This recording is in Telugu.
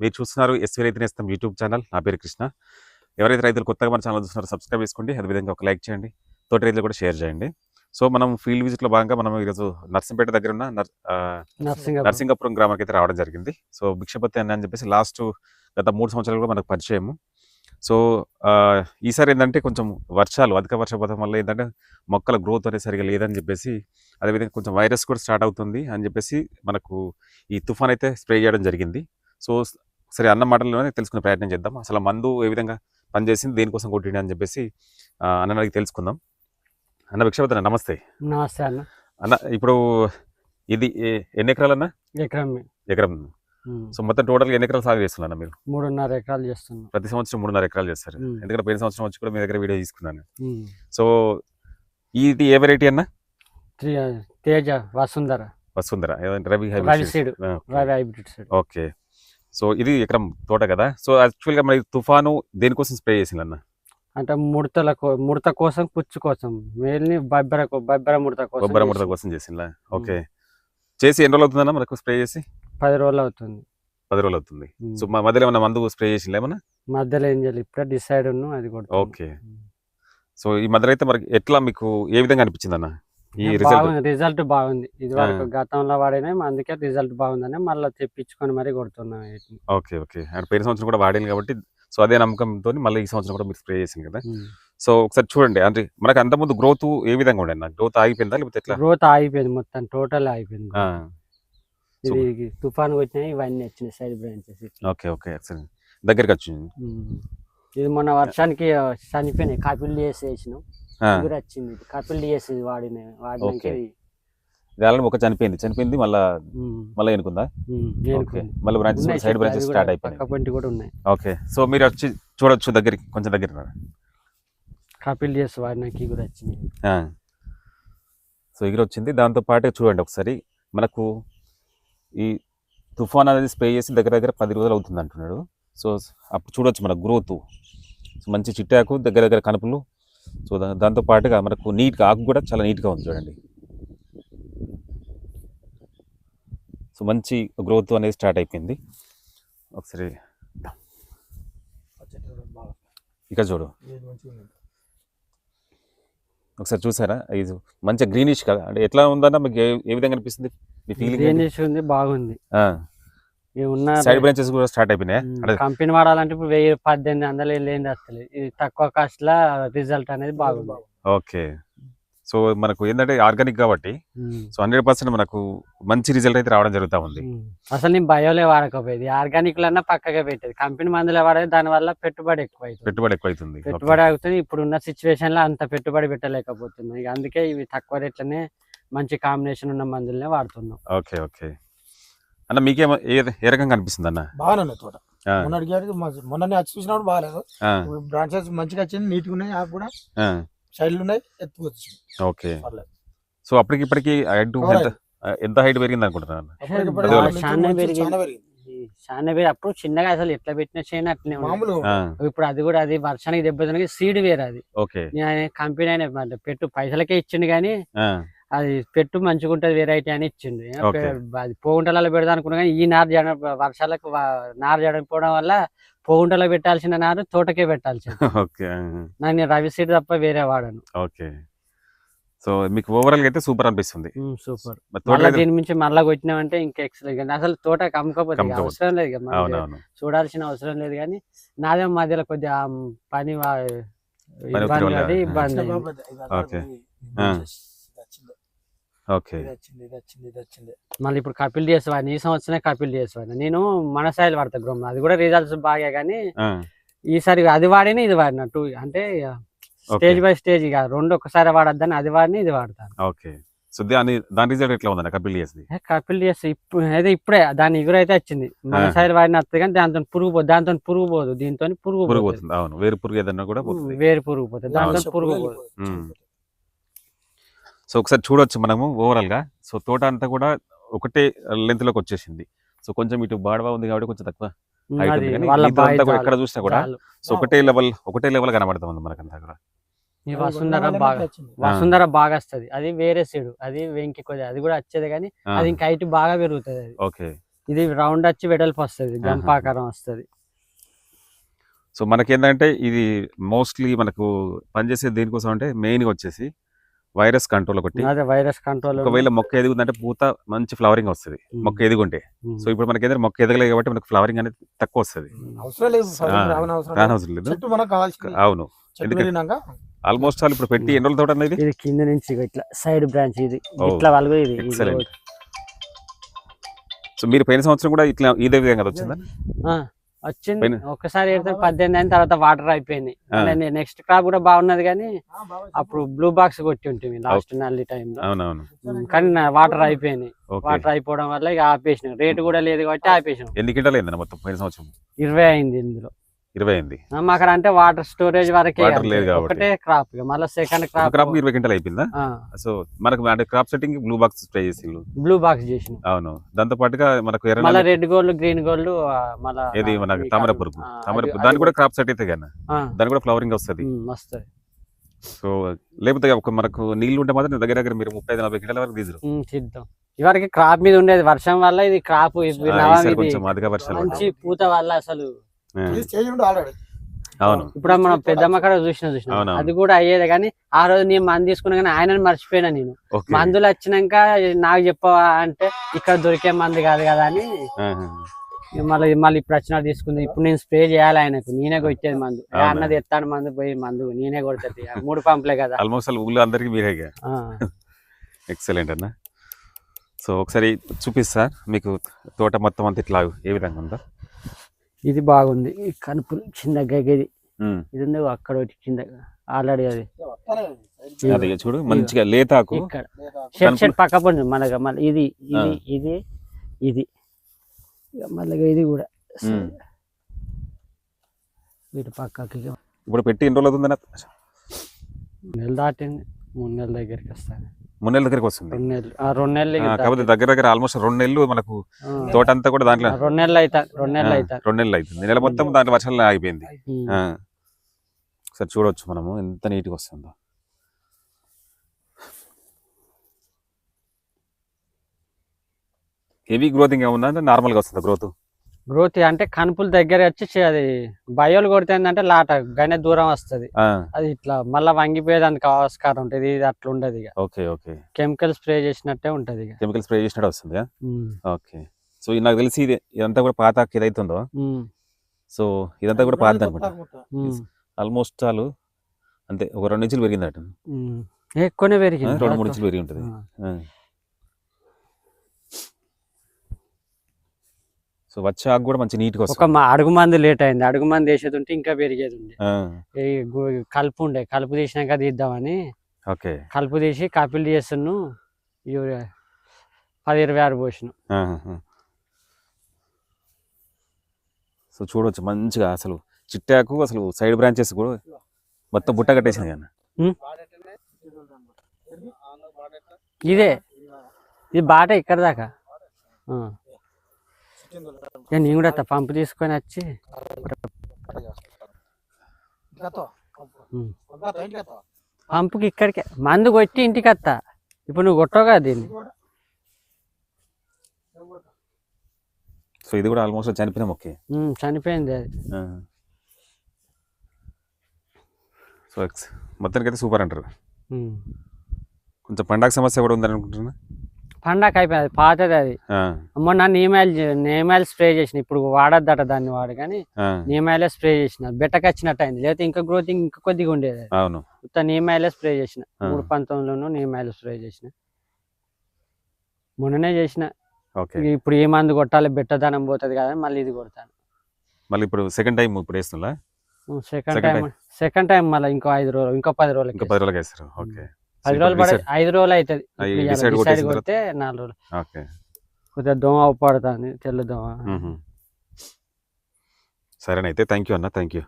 మీరు చూస్తున్నారు ఎస్వీ రైతు నేస్తం యూట్యూబ్ ఛానల్. నా పేరు కృష్ణ. ఎవరైతే రైతులు కొత్తగా మన ఛానల్ చూస్తున్నారో సబ్స్క్రైబ్ చేసుకోండి. అదేవిధంగా ఒక లైక్ చేయండి. తోటి రైతులు కూడా షేర్ చేయండి. సో మనం ఫీల్డ్ విజిట్లో భాగంగా మనం ఈరోజు నర్సింపేట దగ్గర ఉన్న నర్సింగపురం. గ్రామానికి అయితే రావడం జరిగింది. సో భిక్షపతి అన్న అని చెప్పేసి లాస్ట్ గత మూడు సంవత్సరాలు కూడా మనకు పరిచయము సో ఈసారి ఏంటంటే కొంచెం వర్షాలు అధిక వర్షపాతం వల్ల ఏంటంటే మొక్కల గ్రోత్ అనేది సరిగా లేదని చెప్పేసి అదేవిధంగా కొంచెం వైరస్ కూడా స్టార్ట్ అవుతుంది అని చెప్పేసి మనకు ఈ తుఫాన్ అయితే స్ప్రే చేయడం జరిగింది. సో సరే అన్న మాటల్లోనే తెలుసుకునే ప్రయత్నం చేద్దాం. అసలు మందు ఏ విధంగా పనిచేసింది దేనికోసం కొట్టిండి అని చెప్పేసి అన్న అడిగి తెలుసుకుందాం. అన్న భిక్షపతి అన్న నమస్తే. నమస్తే అన్న. అన్న ఇప్పుడు ఇది ఎన్ని ఎకరాలన్నా ఎకరం. ఎకరం. ఉమ్. సో మొత్తం టోటల్ ఎన్ని ఎకరాలు సాగు చేస్తున్నారు మీరు? మూడున్నర ఎకరాలు చేస్తున్నాం. ప్రతి సంవత్సరం మూడున్నర ఎకరాలు చేస్తారు. ఎందుకంటే పోయిన సంవత్సరం వచ్చి కూడా మీ దగ్గర వీడియో తీసుకున్నాను. సో ఇది ఏ వెరైటీ అన్న? Teja Vasundhara. Vasundhara Ravi hybrid Ravi hybrid okay. So ఇది ఎకరం తోట కదా. సో యాక్చువల్గా మరి తుఫాను దేనికోసం స్ప్రే చేసింది అన్న అంటే ముడతల ముడత కోసం పుచ్చు కోసం. మేల్ని బొబ్బర బొబ్బర ముడత కోసం బొబ్బర ముడత కోసం చేసిందా? ఓకే. చేసి ఎన్ని రోజులు అవుతుందన్న మనకు స్ప్రే చేసి? పది రోజులు అవుతుంది పది రోజులు అవుతుంది. సో మా మధ్యలో ఏమన్నా మందు స్ప్రే చేసిందా ఏమన్నా? మధ్యలో ఏం చేయాలి ఇప్పుడే డిసైడ్ ఉన్నాం అది కూడా ఓకే. సో ఈ మధ్యలో అయితే మరి ఎట్లా మీకు ఏ విధంగా అనిపించింది అన్న ఈ రిజల్ట్ బాగుంది రిజల్ట్ బాగుంది. ఇది వరకు గతంలో వాడినా అందుకే రిజల్ట్ బాగుందని మళ్ళీ తెప్పించుకొని మరీ కొడుతున్నాం వీటిని. Okay okay. అండ్ పోయిన సంవత్సరం కూడా వాడాను కాబట్టి సో అదే నమ్మకంతో మళ్ళీ ఈ సంవత్సరం కూడా మీరు స్ప్రే చేసింది కదా. సో ఒకసారి చూడండి అంటే మనకు అంతకుముందు గ్రోత్ ఏ విధంగా ఉండే గ్రోత్ ఆగిపోయిందా లేకపోతే ఎట్లా? గ్రోత్ ఆగిపోయింది మొత్తం టోటల్ ఆగిపోయింది. ఇది తుఫాన్ వచ్చినాయి ఇవన్నీ వచ్చినాయి సైడ్ బ్రాంచెస్ ఓకే ఓకే సరే దగ్గరికి వచ్చింది. ఇది మొన్న వర్షానికి చనిపోయినాయి కపిల్ డిఎస్ వేసినాం. వచ్చింది కపిల్ డిఎస్ వాడిన వాడినాక ఆల్రెడీ ఒక చనిపోయింది. చనిపోయింది మళ్ళా మళ్ళీ ఎనుకుందా? ఓకే. మళ్ళీ బ్రాంచెస్ సైడ్ బ్రాంచెస్ స్టార్ట్ కూడా పొంటి కూడా ఉన్నాయి. ఓకే. సో మీరు వచ్చి చూడొచ్చు దగ్గరికి కొంచెం దగ్గర. కపిల్ డిఎస్ వాడినాక ఎగురు వచ్చింది. సో ఎగిరి వచ్చింది దాంతో పాటే చూడండి ఒకసారి. మనకు ఈ తుఫాన్ అనేది స్ప్రే చేసి దగ్గర దగ్గర పది రోజులు అవుతుంది అంటున్నాడు. సో అప్పుడు చూడొచ్చు మన గ్రోత్. సో మంచి చిట్టాకు దగ్గర దగ్గర కనుపులు సో దాంతో పాటుగా మనకు నీట్గా ఆకు కూడా చాలా నీట్గా ఉంది చూడండి. సో మంచి గ్రోత్ అనేది స్టార్ట్ అయిపోయింది. ఒకసారి ఇక చూడు. ఒకసారి చూసారా? ఇది మంచిగా గ్రీనిష్ కదా. అంటే ఎట్లా ఉందన్న మీకు ఏ విధంగా అనిపిస్తుంది? మీ ఫీలింగ్ గ్రీనిష్ ఉంది బాగుంది. సైడ్ బ్రాంచెస్ కూడా స్టార్ట్ అయిపోయినాయి? కంపెనీ వాడాలంటే ఇప్పుడు వెయ్యి పద్దెనిమిది వందలు లేని వస్తలేదు ఇది తక్కువ కాస్ట్ లా రిజల్ట్ అనేది బాగుంది. ఓకే. సో మనకు ఏంటంటే ఆర్గానిక్ కాబట్టి. సో హండ్రెడ్ పర్సెంట్ మనకు మంచి రిజల్ట్ అయితే రావడం జరుగుతూ ఉంది. అసలు నేను బయోలే వాడకపోయేది. ఆర్గానిక్ లన్నా పక్కగా పెట్టేది. కంపెనీ మందులే వాడేది దాని వల్ల పెట్టుబడి ఎక్కువ అవుతుంది పెట్టుబడి ఎక్కువ అవుతుంది పెట్టుబడి అవుతుంది. ఇప్పుడు ఉన్న సిచ్యువేషన్లో అంత పెట్టుబడి పెట్టలేకపోతున్నాం. ఇక అందుకే ఇవి తక్కువ రేట్లనే మంచి కాంబినేషన్ ఉన్న మందులనే వాడుతున్నాం. Okay okay. అన్న మీకేమో ఏ రకంగా అనిపిస్తుంది అన్న? బాగానే తోట. మొన్న అడిగారు మొన్న వచ్చి చూసినప్పుడు బాగాలేదు. బ్రాంచెస్ మంచిగా వచ్చింది నీట్గా ఉన్నాయి ఆకు కూడా ఆ, సైడ్లు ఉన్నాయి ఎత్తు వచ్చింది. ఓకే. సో అప్పటికి ఇప్పటికి హైట్ ఎంత ఎంత హైట్ పెరిగింది అనుకుంటున్నాను చాలా వేరు అప్పుడు చిన్నగా అసలు ఎట్లా పెట్టినా చేయని అట్లనే ఉంది. మామూలు ఆ, ఇప్పుడు అది కూడా అది వర్షానికి దెబ్బతినకి సీడ్ వేరు అది. ఓకే. నేను కంపెనీ అయినా పెట్టు పైసలకే ఇచ్చిండు కానీ ఆ, అది పెట్టు మంచిగా ఉంటుంది వెరైటీ అని ఇచ్చిండు అది పోగుంటలలో పెడదాం అనుకున్నా కానీ ఈ నారు జడ వర్షాలకు నారు జడకపోవడం వల్ల పోగుంటలో పెట్టాల్సిన నారు తోటకే పెట్టాల్సింది. నేను రవి సీడ్ తప్ప వేరే వాడను. ఓకే సో మీకు ఓవరాల్గా అయితే సూపర్ అనిపిస్తుంది. సూపర్ మళ్ళీ దీని నుంచి మళ్ళా కొట్టినామంటే ఇంకా ఎక్సలెంట్ అసలు తోట కమ్ముకోపోతే కమ్ముకోపోతే. అవసరం లేదు చూడాల్సిన అవసరం లేదు కానీ నాదే మధ్యలో కొద్దిగా ఆ పని ఇబ్బంది. ఇబ్బంది చిన్న అయింది. బాబు ఇది ఓకే. ఇది ఆ. branches. ఇది వచ్చింది ఓకే. ఇది వచ్చింది ఇది వచ్చింది ఇది వచ్చింది. మళ్ళీ ఇప్పుడు కపిల్ చేసేవాడిని ఈ సంవత్సరమే కపిల్ చేసేవాడిని నేను మన స్థాయిలో వాడతా గ్రోమ్ అది కూడా రిజల్ట్స్ బాగా కానీ ఆ, ఈసారి అది వాడిని ఇది వాడిన టూ అంటే స్టేజ్ బై స్టేజ్ ఇక రెండు ఒకసారి వాడద్దని అది వాడిని ఇది వాడతాను ఓకే. సో దాని దాని రిజల్ట్ ఎట్లా కపిల్ కపిల్ ఇప్పుడు అయితే ఇప్పుడే దాని ఎగురు అయితే వచ్చింది మన. సైడ్ వాడిన కానీ దాంతో పురుగు పోదు దాంతో పురుగు పోదు దీంతో పురుగు పురుగు అవును. వేరు పురుగు ఏదన్నా కూడా పోతుంది. వేరు పురుగు పోతుంది దాంతో. పురుగు పోదు. సో ఒకసారి చూడొచ్చు మనము ఓవరాల్గా సో తోట అంతా కూడా ఒకటే లెంత్లోకి వచ్చేసింది. సో కొంచెం ఇటు బాడవా ఉంది కాబట్టి కొంచెం తక్కువ ఎక్కడ చూసినా కూడా. సో ఒకటే లెవెల్ ఒకటే లెవెల్ కనబడుతుంది మనకంతా కూడా. వసుంధర బాగా. వసుంధర బాగా వస్తది. అది వేరే సీడు అది వెంకి కొద్ది అది కూడా వచ్చేది కానీ అది ఇంకా హైట్ బాగా పెరుగుతుంది అది. ఓకే. ఇది రౌండ్ వచ్చి వెడల్పు వస్తుంది గంపాకారం వస్తుంది. సో మనకేంటంటే ఇది మోస్ట్లీ మనకు పనిచేసేది దేనికోసం అంటే మెయిన్గా వచ్చేసి వైరస్ కంట్రోల్ ఒకటి అదే వైరస్ కంట్రోల్ ఒకవేళ మొక్క ఎదుగుందంటే పూత మంచి ఫ్లవరింగ్ వస్తుంది. మొక్క ఎదుగుంటే. సో ఇప్పుడు మనకి ఏదైనా మొక్క ఎదగలేదు కాబట్టి మనకు ఫ్లవరింగ్ అనేది తక్కువ వస్తుంది. అవసరం లేదు అవును. ఆల్మోస్ట్ ఆల్ ఇప్పుడు పెట్టి ఎన్ని రోజుల తోట అనేది? ఇది కింద నుంచి ఇట్లా సైడ్ బ్రాంచ్ ఇది. ఇట్లా ఇది excellent. సో మీరు పోయిన సంవత్సరం కూడా ఇట్లా ఇదే విధంగా వచ్చిందా? వచ్చింది. ఒకసారి పద్దెనిమిది అయిన తర్వాత వాటర్ అయిపోయింది. నెక్స్ట్ క్రాప్ కూడా బాగున్నది కానీ అప్పుడు బ్లూ బాక్స్ కొట్టి ఉంటుంది లాస్ట్ నల్లి టైంలో కానీ వాటర్ అయిపోయినాయి ఓకే. వాటర్ అయిపోవడం వల్ల ఇక ఆపేసినాం. రేటు కూడా లేదు కాబట్టి ఆపేసినాం. ఎన్ని కింటాలు అయిందన్న మొత్తం పోయిన సంవత్సరం? ఇరవై అయింది ఇందులో. ఇరవై అక్కడ అంటే వాటర్ స్టోరేజ్ వరకే. లేదు కాబట్టి. ఒకటే క్రాప్ ఇక మళ్ళీ సెకండ్ ఒక క్రాప్ క్రాప్ ఇరవై క్వింటాలు అయిపోయిందా? సో మనకు అంటే crop setting blue box blue box చేసినాం. అవును. దాంతో పాటుగా మనకు ఎర్ర రెడ్ గోల్డ్ గ్రీన్ గోల్డ్ మళ్ళీ ఏది మనకు తామర పురుగు. తామర పురుగు. దాని కూడా క్రాప్ సెట్ అయితే కానీ దాని కూడా ఫ్లవరింగ్ వస్తుంది. వస్తుంది. సో లేకపోతే ఒక మనకు నీళ్ళు ఉంటే మాత్రం దగ్గర దగ్గర మీరు ముప్పై నలభై కింటాల వరకు తీసురు. తీద్దాం. ఇవరికి క్రాప్ మీద ఉండేది వర్షం వల్ల ఇది క్రాప్ మంచి. పూత వల్ల అసలు ఇది స్టేజ్ ఉండు ఆల్రెడీ అవును. ఇప్పుడు మనం పెద్దమ్మ కాడ చూసిన చూసిన. అది కూడా అయ్యేది కానీ ఆ రోజు నేను మందు తీసుకున్నా కానీ ఆయనని మర్చిపోయినా నేను. మందులు వచ్చినాక నాకు చెప్పవా అంటే ఇక్కడ దొరికే మందు కాదు కదా అని మళ్ళీ మళ్ళీ ఇప్పుడు వచ్చినా తీసుకుంది. ఇప్పుడు నేను స్ప్రే చేయాలి ఆయనకు. నేనే కొట్టేది మందు? అన్నది ఎత్తాను మందు పోయి మందు. నేనే కొడుతుంది. మూడు పంపులే కదా. ఆల్మోస్ట్ ఊళ్ళో అందరికి మీరే. ఎక్సలెంట్ అన్న. సో ఒకసారి చూపిస్తా. మీకు తోట మొత్తం అంతా ఇట్లా ఏ విధంగా ఉందో. ఇది బాగుంది. ఈ కనుపులు చిన్నగా ఇది ఉంది అక్కడ ఒకటి కింద ఆల్రెడీ అది. అదే చూడు మంచిగా లేతాకు. ఇక్కడ. పక్క పండు మనకి మళ్ళీ ఇది ఇది. ఇది ఇది. మళ్ళీ ఇది కూడా. వీటి పక్కకి ఇప్పుడు పెట్టి ఎన్ని రోజులు నెల దాటింది. మూడు నెలల దగ్గరికి వస్తాను. మూడు నెలల దగ్గరికి వస్తుంది. రెండు నెలలు కాకపోతే దగ్గర దగ్గర ఆల్మోస్ట్ రెండు నెలలు మనకు. తోట అంతా కూడా దాంట్లో రెండు నెలలు అవుతా రెండు నెలలు ఆ, అవుతా రెండు నెలలు అవుతుంది నెల మొత్తం దాంట్లో వర్షాలు ఆగిపోయింది. ఆ. ఒకసారి చూడొచ్చు మనము ఎంత నీట్గా వస్తుందో. హెవీ గ్రోతింగ్ ఏమన్నా నార్మల్గా వస్తుందా గ్రోత్ గ్రోత్ అంటే కనుపులు దగ్గర వచ్చి అది బయోలు కొడితే ఏంటంటే లాట గనే దూరం వస్తది. అది ఇట్లా మళ్ళీ వంగిపోయేదానికి ఆస్కారం ఉంటుంది ఇది అట్లా ఉండదు ఇక. Okay okay. కెమికల్ స్ప్రే చేసినట్టే ఉంటది ఇక. కెమికల్ స్ప్రే చేసినట్టు వస్తుందా ఓకే. సో ఇది నాకు తెలిసి ఇది ఇదంతా కూడా పాత ఏదైతుందో సో ఇదంతా కూడా పాత అనుకుంటా. ఆల్మోస్ట్ చాలు అంతే ఒక రెండు ఇంచులు పెరిగిందట. ఎక్కువనే పెరిగింది. రెండు మూడు ఇంచులు పెరిగి ఉంటుంది. సో వచ్చే ఆకు కూడా మంచి నీట్గా ఒక అడుగు మంది లేట్ అయింది. అడుగు మంది వేసేది ఉంటే ఇంకా పెరిగేది ఉండే కలుపు ఉండే. కలుపు తీసినాక తీద్దామని ఓకే. కలుపు తీసి కాపీలు చేస్తున్నాను యూరియా పది ఇరవై ఆరు పోసిన. సో చూడొచ్చు మంచిగా అసలు చిట్టాకు అసలు సైడ్ బ్రాంచెస్ కూడా మొత్తం బుట్ట కట్టేసింది కానీ ఇదే. ఇది బాట ఇక్కడ దాకా. నేను కూడా పంపు తీసుకొని వచ్చి. పంపుకి ఇక్కడికే. మందు కొట్టి ఇంటికి వస్తా ఇప్పుడు నువ్వు కొట్టవు కదా దీన్ని. సో ఇది కూడా ఆల్మోస్ట్ చనిపోయిన మొక్కే చనిపోయింది అది. సో మొత్తానికి అయితే సూపర్ అంటారు. కొంచెం పండగ సమస్య కూడా ఉందని అనుకుంటున్నా పండగ అయిపోయింది పాతది అది. మొన్న నీమాయిల్ నీమాయిల్ స్ప్రే చేసిన ఇప్పుడు వాడద్దట దాన్ని వాడు కానీ నీమాయిలే స్ప్రే చేసిన బెట్టకి వచ్చినట్టు అయింది లేకపోతే ఇంకా గ్రోతింగ్ ఇంకా కొద్దిగా ఉండేది. అవును. ఉత్త నీమాయిలే స్ప్రే చేసిన. మూడు పంతొమ్మిదిలోనూ నీమాయిల్ స్ప్రే చేసిన. మొన్ననే చేసిన. ఇప్పుడు ఏ మందు కొట్టాలి బెట్టదనం పోతుంది కదా మళ్ళీ ఇది కొడతాను. మళ్ళీ ఇప్పుడు సెకండ్ టైం ఇప్పుడు వేస్తున్నా సెకండ్ టైం సెకండ్ టైం మళ్ళీ ఇంకో ఐదు రోజులు ఇంకో పది రోజులకి ఇంకా పది రోజులకి వేస్తారు. ఓకే. పది రోజులు పడే ఐదు రోజులు అవుతుంది కొట్టేసిన కొడితే నాలుగు రోజులు. ఓకే. కొద్దిగా దోమ పడుతుంది తెల్ల దోమ. సరేనైతే థ్యాంక్ యూ అన్న థ్యాంక్ యూ.